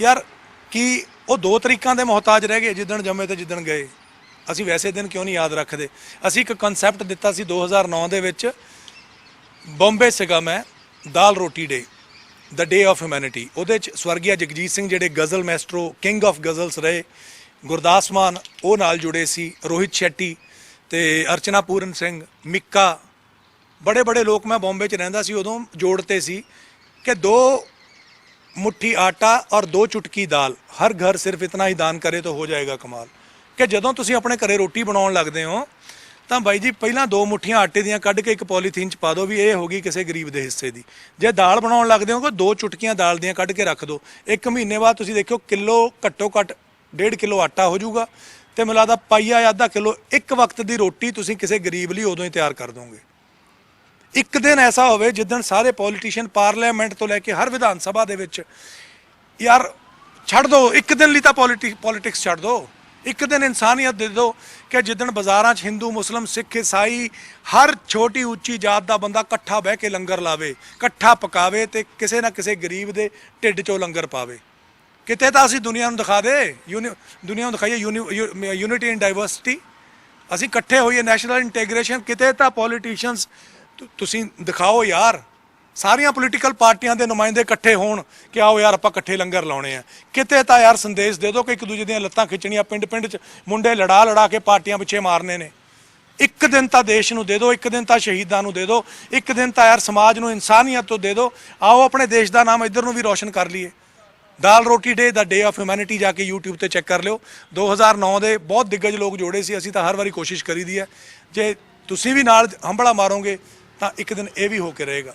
ਯਾਰ, ਕੀ ਉਹ ਦੋ ਤਰੀਕਾਂ ਦੇ ਮੁਹਤਾਜ ਰਹਿ ਗਏ, ਜਿੱਦਣ ਜੰਮੇ ਤੇ ਜਿੱਦਣ ਗਏ? ਅਸੀਂ ਵੈਸੇ ਦਿਨ ਕਿਉਂ ਨਹੀਂ ਯਾਦ ਰੱਖਦੇ? ਅਸੀਂ ਇੱਕ ਕਨਸੈਪਟ ਦਿੱਤਾ ਸੀ 2009 ਦੇ ਵਿੱਚ, ਬੰਬੇ ਸੀਗਾ ਮੈਂ ਦਾਲ ਰੋਟੀ ਡੇ ਦ ਡੇ ਆਫ ਹਿਊਮੈਨਿਟੀ ਉਹਦੇ ਚ ਸਵਰਗੀਆ ਜਗਜੀਤ ਸਿੰਘ ਜਿਹੜੇ ਗਜ਼ਲ ਮੈਸਟਰੋ ਕਿੰਗ ਆਫ ਗਜ਼ਲਸ ਰਹੇ, ਗੁਰਦਾਸ ਮਾਨ, ਉਹ ਨਾਲ ਜੁੜੇ ਸੀ, ਰੋਹਿਤ ਸ਼ੈਟੀ ਤੇ ਅਰਚਨਾ ਪੂਰਨ ਸਿੰਘ, ਮਿੱਕਾ ਬੜੇ ਬੜੇ ਲੋਕ ਮੈਂ ਬੰਬੇ ਚ ਰਹਿੰਦਾ ਸੀ, ਉਦੋਂ ਜੋੜਤੇ ਸੀ ਕਿ ਦੋ ਮੁੱਠੀ ਆਟਾ ਔਰ ਦੋ ਚੁਟਕੀ ਦਾਲ, ਹਰ ਘਰ ਸਿਰਫ ਇਤਨਾ ਹੀ ਦਾਨ ਕਰੇ ਤਾਂ ਹੋ ਜਾਏਗਾ ਕਮਾਲ। ਕਿ ਜਦੋਂ ਤੁਸੀਂ ਆਪਣੇ ਘਰੇ ਰੋਟੀ ਬਣਾਉਣ ਲੱਗਦੇ ਹੋ, ਤਾਂ ਬਾਈ ਜੀ ਪਹਿਲਾਂ ਦੋ ਮੁੱਠੀਆਂ ਆਟੇ ਦੀਆਂ ਕੱਢ ਕੇ ਇੱਕ ਪੋਲੀਥੀਨ ਚ ਪਾ ਦਿਓ ਵੀ ਇਹ ਹੋ ਗਈ ਕਿਸੇ ਗਰੀਬ ਦੇ ਹਿੱਸੇ ਦੀ। ਜੇ ਦਾਲ ਬਣਾਉਣ ਲੱਗਦੇ ਹੋ, ਤਾਂ ਦੋ ਚੁਟਕੀਆਂ ਦਾਲ ਦੀਆਂ ਕੱਢ ਕੇ ਰੱਖ ਦਿਓ। ਇੱਕ ਮਹੀਨੇ ਬਾਅਦ ਤੁਸੀਂ ਦੇਖਿਓ ਕਿਲੋ ਘੱਟੋ ਘੱਟ 1.5 ਕਿਲੋ ਆਟਾ ਹੋ ਜਾਊਗਾ। ਤੇ ਮੈਨੂੰ ਲੱਗਦਾ ਪਾਈਆ ਜਾਂ ਅੱਧਾ ਕਿਲੋ ਇੱਕ ਵਕਤ ਦੀ ਰੋਟੀ ਤੁਸੀਂ ਕਿਸੇ ਗਰੀਬ ਲਈ ਉਦੋਂ ਹੀ ਤਿਆਰ ਕਰ ਦੋਗੇ। ਇੱਕ ਦਿਨ ਐਸਾ ਹੋਵੇ ਜਿੱਦਣ ਸਾਰੇ ਪੋਲੀਟੀਸ਼ੀਅਨ ਪਾਰਲੀਮੈਂਟ ਤੋਂ ਲੈ ਕੇ ਹਰ ਵਿਧਾਨ ਸਭਾ ਦੇ ਵਿੱਚ, ਯਾਰ ਛੱਡ ਦੋ, ਇੱਕ ਦਿਨ ਲਈ ਤਾਂ ਪੋਲਿਟਿਕਸ ਛੱਡ ਦੋ। ਇੱਕ ਦਿਨ ਇਨਸਾਨੀਅਤ ਦੇ ਦਿਓ ਕਿ ਜਿੱਦਣ ਬਾਜ਼ਾਰਾਂ 'ਚ ਹਿੰਦੂ, ਮੁਸਲਮ, ਸਿੱਖ, ਈਸਾਈ ਹਰ ਛੋਟੀ ਉੱਚੀ ਜਾਤ ਦਾ ਬੰਦਾ ਇਕੱਠਾ ਬਹਿ ਕੇ ਲੰਗਰ ਲਾਵੇ, ਇਕੱਠਾ ਪਕਾਵੇ ਤੇ ਕਿਸੇ ਨਾ ਕਿਸੇ ਗਰੀਬ ਦੇ ਢਿੱਡ 'ਚੋਂ ਲੰਗਰ ਪਾਵੇ। ਕਿਤੇ ਤਾਂ ਅਸੀਂ ਦੁਨੀਆ ਨੂੰ ਦਿਖਾ ਦੇ? ਯੂਨੀ- ਦੁਨੀਆ ਨੂੰ ਦਿਖਾਈਏ ਯੂਨਿਟੀ ਇਨ ਡਾਈਵਰਸਿਟੀ ਅਸੀਂ ਇਕੱਠੇ ਹੋਈਏ ਨੈਸ਼ਨਲ ਇੰਟੀਗ੍ਰੇਸ਼ਨ ਕਿਤੇ ਤਾਂ ਪੋਲੀਟੀਸ਼ੀਅਨਸ ਤੁਸੀਂ ਦਿਖਾਓ ਯਾਰ। ਸਾਰੀਆਂ ਪੋਲੀਟੀਕਲ ਪਾਰਟੀਆਂ ਦੇ ਨੁਮਾਇੰਦੇ ਇਕੱਠੇ ਹੋਣ ਕਿ ਆਓ ਯਾਰ ਆਪਾਂ ਇਕੱਠੇ ਲੰਗਰ ਲਾਉਣੇ ਆ। ਕਿਤੇ ਤਾਂ ਯਾਰ ਸੰਦੇਸ਼ ਦੇ ਦਿਓ ਕਿ ਇੱਕ ਦੂਜੇ ਦੀਆਂ ਲੱਤਾਂ ਖਿੱਚਣੀਆਂ, ਪਿੰਡ ਪਿੰਡ 'ਚ ਮੁੰਡੇ ਲੜਾ ਲੜਾ ਕੇ ਪਾਰਟੀਆਂ ਪਿੱਛੇ ਮਾਰਨੇ ਨੇ। ਇੱਕ ਦਿਨ ਤਾਂ ਦੇਸ਼ ਨੂੰ ਦੇ ਦਿਓ, ਇੱਕ ਦਿਨ ਤਾਂ ਸ਼ਹੀਦਾਂ ਨੂੰ ਦੇ ਦਿਓ, ਇੱਕ ਦਿਨ ਤਾਂ ਯਾਰ ਸਮਾਜ ਨੂੰ ਇਨਸਾਨੀਅਤ ਤੋਂ ਦੇ ਦਿਓ। ਆਓ ਆਪਣੇ ਦੇਸ਼ ਦਾ ਨਾਮ ਇੱਧਰ ਨੂੰ ਵੀ ਰੋਸ਼ਨ ਕਰ ਲਈਏ। ਦਾਲ ਰੋਟੀ ਡੇ ਦਾ ਡੇ ਆਫ ਹਿਊਮੈਨਿਟੀ ਜਾ ਕੇ YouTube ਤੇ ਚੈੱਕ ਕਰ ਲਿਓ। 2009 ਦੇ ਬਹੁਤ ਦਿੱਗਜ ਲੋਕ ਜੋੜੇ ਸੀ ਅਸੀਂ ਤਾਂ ਹਰ ਵਾਰੀ ਕੋਸ਼ਿਸ਼ ਕਰੀਦੀ ਹੈ। ਜੇ ਤੁਸੀਂ ਵੀ ਨਾਲ ਹੰਬੜਾ ਮਾਰੋਗੇ ਤਾਂ ਇੱਕ ਦਿਨ ਇਹ ਵੀ ਹੋ ਕੇ ਰਹੇਗਾ।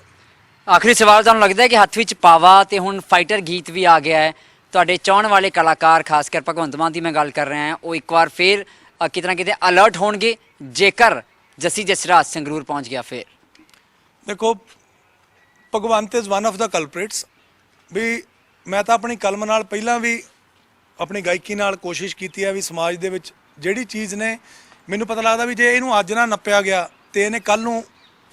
ਆਖਰੀ ਸਵਾਲ ਤੁਹਾਨੂੰ ਲੱਗਦਾ ਹੈ ਕਿ ਹੱਥ ਵਿੱਚ ਪਾਵਾ ਤੇ ਹੁਣ ਫਾਈਟਰ ਗੀਤ ਵੀ ਆ ਗਿਆ ਹੈ। ਤੁਹਾਡੇ ਚਾਹਣ ਵਾਲੇ ਕਲਾਕਾਰ ਖਾਸ ਕਰ ਭਗਵੰਤ ਮਾਨ ਦੀ ਮੈਂ ਗੱਲ ਕਰ ਰਿਹਾ ਹਾਂ ਉਹ ਇੱਕ ਵਾਰ ਫੇਰ ਅ, ਕਿਤੇ ਨਾ ਕਿਤੇ ਅਲਰਟ ਹੋਣਗੇ ਜੇਕਰ ਜੱਸੀ ਜਸਰਾਜ ਸੰਗਰੂਰ ਪਹੁੰਚ ਗਿਆ ਫੇਰ। ਦੇਖੋ Bhagwant is one of the culprits ਵੀ ਮੈਂ ਤਾਂ ਆਪਣੀ ਕਲਮ ਨਾਲ ਪਹਿਲਾਂ ਵੀ ਆਪਣੀ ਗਾਇਕੀ ਨਾਲ ਕੋਸ਼ਿਸ਼ ਕੀਤੀ ਹੈ ਵੀ ਸਮਾਜ ਦੇ ਵਿੱਚ ਜਿਹੜੀ ਚੀਜ਼ ਨੇ, ਮੈਨੂੰ ਪਤਾ ਲੱਗਦਾ ਵੀ ਜੇ ਇਹਨੂੰ ਅੱਜ ਨਾ ਨੱਪਿਆ ਗਿਆ ਤੇ ਇਹਨੇ ਕੱਲ ਨੂੰ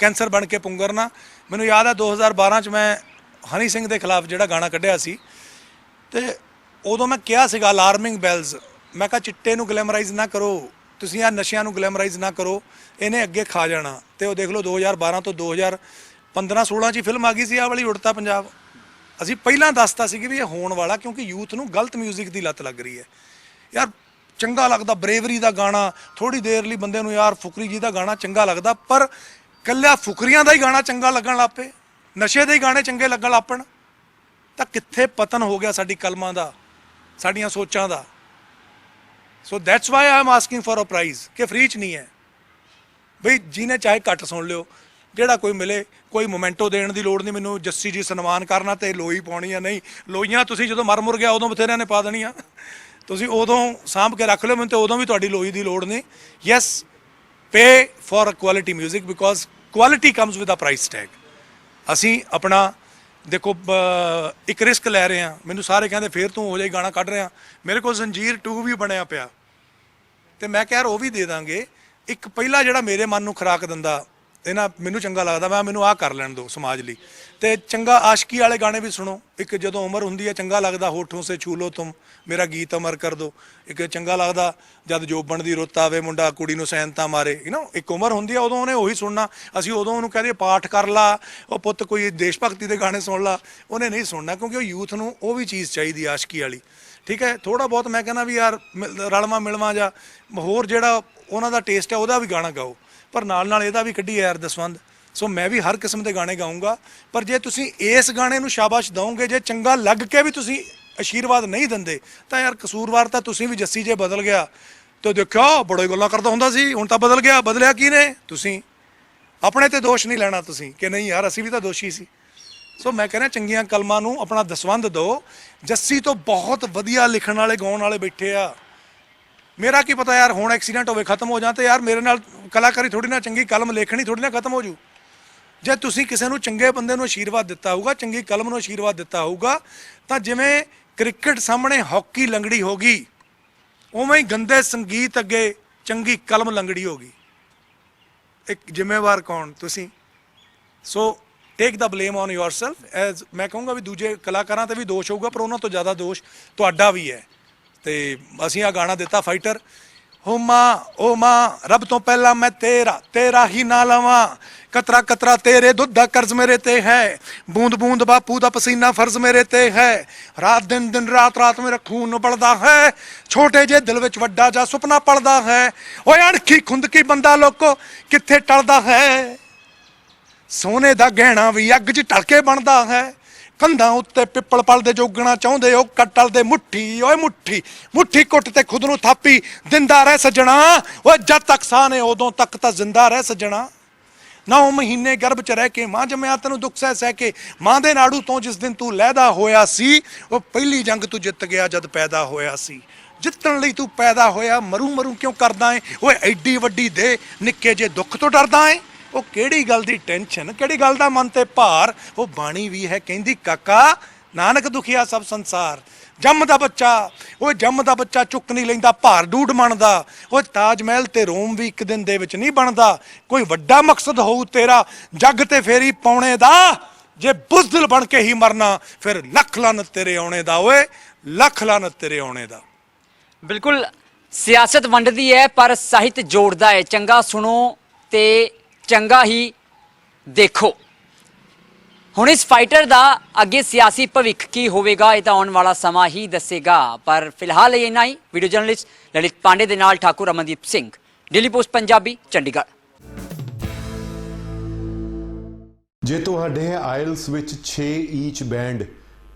ਕੈਂਸਰ ਬਣ ਕੇ ਪੁੰਗਰਨਾ। ਮੈਨੂੰ ਯਾਦ ਆ 2012 ਚ ਮੈਂ ਹਨੀ ਸਿੰਘ ਦੇ ਖਿਲਾਫ ਜਿਹੜਾ ਗਾਣਾ ਕੱਢਿਆ ਸੀ ਤੇ ਉਦੋਂ ਮੈਂ ਕਿਹਾ ਸੀਗਾ ਅਲਾਰਮਿੰਗ ਬੈਲਸ ਮੈਂ ਕਿਹਾ, ਚਿੱਟੇ ਨੂੰ ਗਲੈਮਰਾਈਜ਼ ਨਾ ਕਰੋ, ਤੁਸੀਂ ਆ ਨਸ਼ਿਆਂ ਨੂੰ ਗਲੈਮਰਾਈਜ਼ ਨਾ ਕਰੋ, ਇਹਨੇ ਅੱਗੇ ਖਾ ਜਾਣਾ। ਤੇ ਉਹ ਦੇਖ ਲਓ 2012 ਤੋਂ 2015 16 ਚ ਹੀ ਫਿਲਮ ਆ ਗਈ ਸੀ ਆ ਵਾਲੀ ਉੜਤਾ ਪੰਜਾਬ। ਅਸੀਂ ਪਹਿਲਾਂ ਦੱਸਤਾ ਸੀ ਕਿ ਵੀ ਇਹ ਹੋਣ ਵਾਲਾ ਕਿਉਂਕਿ ਯੂਥ ਨੂੰ ਗਲਤ 뮤직 ਦੀ ਲਤ ਲੱਗ ਰਹੀ ਹੈ। ਯਾਰ ਚੰਗਾ ਲੱਗਦਾ, ਬਰੇਵਰੀ ਦਾ ਗਾਣਾ ਥੋੜੀ ਦੇਰ ਲਈ ਬੰਦੇ ਨੂੰ ਯਾਰ ਫੁਕਰੀ ਜੀ ਦਾ ਗਾਣਾ ਚੰਗਾ ਲੱਗਦਾ, ਪਰ ਕੱਲਾ ਫੁਕਰੀਆਂ ਦਾ ਹੀ ਗਾਣਾ ਚੰਗਾ ਲੱਗਣ ਲੱਪੇ ਨਸ਼ੇ ਦੇ ਹੀ ਗਾਣੇ ਚੰਗੇ ਲੱਗਣ ਲੱਪਣ ਤਾਂ ਕਿੱਥੇ ਪਤਨ ਹੋ ਗਿਆ ਸਾਡੀ ਕਲਮਾਂ ਦਾ, ਸਾਡੀਆਂ ਸੋਚਾਂ ਦਾ? So that's why I am asking for a price ਕਿ ਫ੍ਰੀ ਚ ਨਹੀਂ ਹੈ। ਬਈ ਜੀਨੇ ਚਾਹੇ ਘੱਟ ਸੁਣ ਲਿਓ ਜਿਹੜਾ ਕੋਈ ਮਿਲੇ, ਕੋਈ ਮੋਮੈਂਟੋ ਦੇਣ ਦੀ ਲੋੜ ਨਹੀਂ ਮੈਨੂੰ, ਜੱਸੀ ਜੀ ਸਨਮਾਨ ਕਰਨਾ ਤੇ ਲੋਈ ਪਾਉਣੀ ਆ, ਨਹੀਂ। ਲੋਈਆਂ ਤੁਸੀਂ ਜਦੋਂ ਮਰ ਮੁਰ ਗਿਆ, ਉਦੋਂ ਬਥੇਰਿਆਂ ਨੇ ਪਾ ਦੇਣੀਆਂ। ਤੁਸੀਂ ਉਦੋਂ ਸਾਂਭ ਕੇ ਰੱਖ ਲਿਓ, ਮੈਨੂੰ ਤੇ ਉਦੋਂ ਵੀ ਤੁਹਾਡੀ ਲੋਈ ਦੀ ਲੋੜ ਨਹੀਂ। Yes pay for quality 뮤직 because quality comes with a price tag ਅਸੀਂ ਆਪਣਾ, ਦੇਖੋ ਇੱਕ ਰਿਸਕ ਲੈ ਰਹੇ ਆ ਮੈਨੂੰ ਸਾਰੇ ਕਹਿੰਦੇ, ਫੇਰ ਤੂੰ ਉਹ ਜਿਹਾ ਗਾਣਾ ਕੱਢ ਰਿਹਾ। ਮੇਰੇ ਕੋਲ ਜ਼ੰਜੀਰ 2 ਵੀ ਬਣਿਆ ਪਿਆ। ਤੇ ਮੈਂ ਕਹਿ ਰਿਹਾ ਉਹ ਵੀ ਦੇ ਦਾਂਗੇ। ਇੱਕ ਪਹਿਲਾ ਜਿਹੜਾ ਮੇਰੇ ਮਨ ਨੂੰ ਖਰਾਕ ਦਿੰਦਾ ਇਹ ਨਾ ਮੈਨੂੰ ਚੰਗਾ ਲੱਗਦਾ, ਮੈਂ ਮੈਨੂੰ ਆਹ ਕਰ ਲੈਣ ਦਿਓ ਸਮਾਜ ਲਈ। ਤੇ ਚੰਗਾ ਆਸ਼ਕੀ ਵਾਲੇ ਗਾਣੇ ਵੀ ਸੁਣੋ। ਇੱਕ ਜਦੋਂ ਉਮਰ ਹੁੰਦੀ ਹੈ, ਚੰਗਾ ਲੱਗਦਾ, ਹੋਠੋਂ ਸੇ ਛੂ ਲੋ ਤੁਮ, ਮੇਰਾ ਗੀਤ ਅਮਰ ਕਰ ਦੋ। ਇੱਕ ਚੰਗਾ ਲੱਗਦਾ, ਜਦ ਜੋਬਣ ਦੀ ਰੁੱਤ ਆਵੇ, ਮੁੰਡਾ ਕੁੜੀ ਨੂੰ ਸੈਨਤਾ ਮਾਰੇ। ਯੂ نو ਇੱਕ ਉਮਰ ਹੁੰਦੀ ਹੈ, ਉਦੋਂ ਉਹਨੇ ਉਹੀ ਸੁਣਨਾ। ਅਸੀਂ ਉਦੋਂ ਉਹਨੂੰ ਕਹਦੇ ਪਾਠ ਕਰ ਲਾ, ਉਹ ਪੁੱਤ ਕੋਈ ਦੇਸ਼ ਭਗਤੀ ਦੇ ਗਾਣੇ ਸੁਣ ਲਾ। ਉਹਨੇ ਨਹੀਂ ਸੁਣਨਾ, ਕਿਉਂਕਿ ਉਹ ਯੂਥ ਨੂੰ ਉਹ ਵੀ ਚੀਜ਼ ਚਾਹੀਦੀ ਆਸ਼ਕੀ ਵਾਲੀ। ਠੀਕ ਹੈ? ਥੋੜਾ ਬਹੁਤ ਮੈਂ ਕਹਿੰਦਾ ਵੀ ਯਾਰ, ਮਿਲ- ਰਲਵਾਂ ਮਿਲਵਾਂ ਜਾਂ ਹੋਰ ਜਿਹੜਾ ਉਹਨਾਂ ਦਾ ਟੇਸਟ ਹੈ, ਉਹਦਾ ਵੀ ਗਾਣਾ ਗਾਓ। ਪਰ ਨਾਲ ਨਾਲ ਇਹਦਾ ਵੀ ਕੱਢੀ ਯਾਰ ਦਸਵੰਦ ਸੋ ਮੈਂ ਵੀ ਹਰ ਕਿਸਮ ਦੇ ਗਾਣੇ ਗਾਉਂਗਾ ਪਰ ਜੇ ਤੁਸੀਂ ਇਸ ਗਾਣੇ ਨੂੰ ਸ਼ਾਬਾਸ਼ ਦਵੋਗੇ, ਜੇ ਚੰਗਾ ਲੱਗ ਕੇ ਵੀ ਤੁਸੀਂ ਅਸ਼ੀਰਵਾਦ ਨਹੀਂ ਦਿੰਦੇ, ਤਾਂ ਯਾਰ ਕਸੂਰਵਾਰ ਤਾਂ ਤੁਸੀਂ ਵੀ ਜੱਸੀ ਜੇ ਬਦਲ ਗਿਆ। ਤੇ ਦੇਖਿਓ ਬੜੇ ਗੱਲਾਂ ਕਰਦਾ ਹੁੰਦਾ ਸੀ, ਹੁਣ ਤਾਂ ਬਦਲ ਗਿਆ, ਬਦਲਿਆ ਕੀ ਨੇ? ਤੁਸੀਂ। ਆਪਣੇ ਤੇ ਦੋਸ਼ ਨਹੀਂ ਲੈਣਾ ਤੁਸੀਂ, ਕਿ ਨਹੀਂ ਯਾਰ, ਅਸੀਂ ਵੀ ਤਾਂ ਦੋਸ਼ੀ ਸੀ। ਸੋ ਮੈਂ ਕਹਿੰਦਾ, ਚੰਗੀਆਂ ਕਲਮਾਂ ਨੂੰ ਆਪਣਾ ਦਸਵੰਦ ਦਿਓ। ਜੱਸੀ ਤੋਂ ਬਹੁਤ ਵਧੀਆ ਲਿਖਣ ਵਾਲੇ, ਗਾਉਣ ਵਾਲੇ ਬੈਠੇ ਆ। ਮੇਰਾ ਕੀ ਪਤਾ ਯਾਰ, ਹੁਣ ਐਕਸੀਡੈਂਟ ਹੋਵੇ, ਖਤਮ ਹੋ ਜਾਂ ਤੇ ਯਾਰ, ਮੇਰੇ ਨਾਲ ਕਲਾਕਾਰੀ ਥੋੜੀ ਨਾ ਚੰਗੀ, ਕਲਮ ਲੇਖਣੀ ਥੋੜੀ ਨਾ ਖਤਮ ਹੋ ਜੂ। ਜੇ ਤੁਸੀਂ ਕਿਸੇ ਨੂੰ ਚੰਗੇ ਬੰਦੇ ਨੂੰ ਆਸ਼ੀਰਵਾਦ ਦਿੱਤਾ ਹੋਊਗਾ, ਚੰਗੀ ਕਲਮ ਨੂੰ ਆਸ਼ੀਰਵਾਦ ਦਿੱਤਾ ਹੋਊਗਾ, ਤਾਂ ਜਿਵੇਂ ਕ੍ਰਿਕਟ ਸਾਹਮਣੇ ਹਾਕੀ ਲੰਗੜੀ ਹੋ ਗਈ, ਉਵੇਂ ਹੀ ਗੰਦੇ ਸੰਗੀਤ ਅੱਗੇ ਚੰਗੀ ਕਲਮ ਲੰਗੜੀ ਹੋ ਗਈ। ਇੱਕ ਜ਼ਿੰਮੇਵਾਰ ਕੌਣ ਤੁਸੀਂ? So take the blame on yourself as ਮੈਂ ਕਹੂੰਗਾ ਵੀ ਦੂਜੇ ਕਲਾਕਾਰਾਂ ਤੇ ਵੀ ਦੋਸ਼ ਹੋਊਗਾ, ਪਰ ਉਹਨਾਂ ਤੋਂ ਜ਼ਿਆਦਾ ਦੋਸ਼ ਤੁਹਾਡਾ ਵੀ ਹੈ। ਤੇ ਅਸੀਂ ਆ ਗਾਣਾ ਦਿੱਤਾ ਫਾਈਟਰ ਹੋ ਮਾਂ, ਓ ਮਾਂ, ਰੱਬ ਤੋਂ ਪਹਿਲਾਂ ਮੈਂ ਤੇਰਾ ਤੇਰਾ ਹੀ ਨਾ ਲਵਾਂ। ਕਤਰਾ ਕਤਰਾ ਤੇਰੇ ਦੁੱਧ ਦਾ ਕਰਜ਼ ਮੇਰੇ ਤੇ ਹੈ। ਬੂੰਦ ਬੂੰਦ ਬਾਪੂ ਦਾ ਪਸੀਨਾ ਫਰਜ਼ ਮੇਰੇ ਤੇ ਹੈ। ਰਾਤ ਦਿਨ ਦਿਨ, ਰਾਤ ਰਾਤ ਮੇਰਾ ਖੂਨ ਉਬਲਦਾ ਹੈ। ਛੋਟੇ ਜੇ ਦਿਲ ਵਿੱਚ ਵੱਡਾ ਜਾ ਸੁਪਨਾ ਪਲਦਾ ਹੈ। ਓਏ ਅਣਖੀ ਖੁੰਦਕੀ ਬੰਦਾ ਲੋਕੋ, ਕਿੱਥੇ ਟਲਦਾ ਹੈ? ਸੋਨੇ ਦਾ ਗਹਿਣਾ ਵੀ ਅੱਗ 'ਚ ਟਲ ਕੇ ਬਣਦਾ ਹੈ। ਕੰਧਾਂ ਉੱਤੇ ਪਿੱਪਲ ਪਲ ਦੇ ਜੋਗਣਾ ਚਾਹੁੰਦੇ ਉਹ ਕਟਲ ਦੇ ਮੁੱਠੀ, ਓਏ ਮੁੱਠੀ ਮੁੱਠੀ ਕੁੱਟ ਤੇ ਖੁਦ ਨੂੰ ਥਾਪੀ, ਦਿੰਦਾ ਰਹਿ ਸੱਜਣਾ। ਓਏ ਜਦ ਤੱਕ ਸਾਹ ਨੇ ਉਦੋਂ ਤੱਕ ਤਾਂ ਜ਼ਿੰਦਾ ਰਹਿ ਸੱਜਣਾ। ਨੌ ਮਹੀਨੇ ਗਰਭ ਚ ਰਹਿ ਕੇ ਮਾਂ ਜਮਿਆ, ਤੈਨੂੰ ਦੁੱਖ ਸਹਿ ਸਹਿ ਕੇ ਮਾਂ ਦੇ ਨਾੜੂ ਤੋਂ ਜਿਸ ਦਿਨ ਤੂੰ ਲੈਦਾ ਹੋਇਆ ਸੀ, ਉਹ ਪਹਿਲੀ ਜੰਗ ਤੂੰ ਜਿੱਤ ਗਿਆ ਜਦ ਪੈਦਾ ਹੋਇਆ ਸੀ। ਜਿੱਤਣ ਲਈ ਤੂੰ ਪੈਦਾ ਹੋਇਆ, ਮਰੂ ਮਰੂ ਕਿਉਂ ਕਰਦਾ ਏ? ਓਏ ਐਡੀ ਵੱਡੀ ਦੇ ਨਿੱਕੇ ਜੇ ਦੁੱਖ ਤੋਂ ਡਰਦਾ ਏ? ਉਹ ਕਿਹੜੀ ਗੱਲ ਦੀ ਟੈਨਸ਼ਨ? ਕਿਹੜੀ ਗੱਲ ਦਾ ਮਨ ਤੇ ਭਾਰ? ਉਹ ਬਾਣੀ ਵੀ ਹੈ, ਕਹਿੰਦੀ, ਕਾਕਾ, ਨਾਨਕ ਦੁਖੀਆ ਸਭ ਸੰਸਾਰ। ਜੰਮਦਾ ਬੱਚਾ ਉਹ ਜੰਮਦਾ ਬੱਚਾ ਚੁੱਕ ਨਹੀਂ ਲੈਂਦਾ, ਭਾਰ ਡੂਡ ਮੰਨਦਾ। ਉਹ ਤਾਜ ਮਹਿਲ ਤੇ ਰੋਮ ਵੀ ਇੱਕ ਦਿਨ ਦੇ ਵਿੱਚ ਨਹੀਂ ਬਣਦਾ। ਕੋਈ ਵੱਡਾ ਮਕਸਦ ਹੋਊ ਤੇਰਾ, ਜੱਗ ਤੇ ਫੇਰੀ ਪਾਉਣੇ ਦਾ। ਜੇ ਬੁਜ਼ਦਿਲ ਬਣ ਕੇ ਹੀ ਮਰਨਾ, ਫਿਰ ਲੱਖ ਲਾਨਤ ਤੇਰੇ ਆਉਣੇ ਦਾ, ਓਏ, ਲੱਖ ਲਾਨਤ ਤੇਰੇ ਆਉਣੇ ਦਾ। ਬਿਲਕੁਲ ਸਿਆਸਤ ਵੰਡਦੀ ਹੈ, ਪਰ ਸਾਹਿਤ ਜੋੜਦਾ ਹੈ। ਚੰਗਾ ਸੁਣੋ ਤੇ ਚੰਗਾ ਹੀ ਦੇਖੋ। ਹੁਣ ਇਸ ਫਾਈਟਰ ਦਾ ਅੱਗੇ ਸਿਆਸੀ ਭਵਿੱਖ ਕੀ ਹੋਵੇਗਾ, ਇਹ ਤਾਂ ਆਉਣ ਵਾਲਾ ਸਮਾਂ ਹੀ ਦੱਸੇਗਾ। ਪਰ ਫਿਲਹਾਲ ਇਹ ਇੰਨਾ ਹੀ। ਵੀਡੀਓ ਜਰਨਲਿਸਟ ਲਲਿਤ ਪਾਂਡੇ ਦੇ ਨਾਲ Thakur Amandeep Singh. Daily post Punjabi, Chandigarh. ਜੇ ਤੁਹਾਡੇ ਆਇਲਸ ਵਿੱਚ 6 ਈਚ ਬੈਂਡ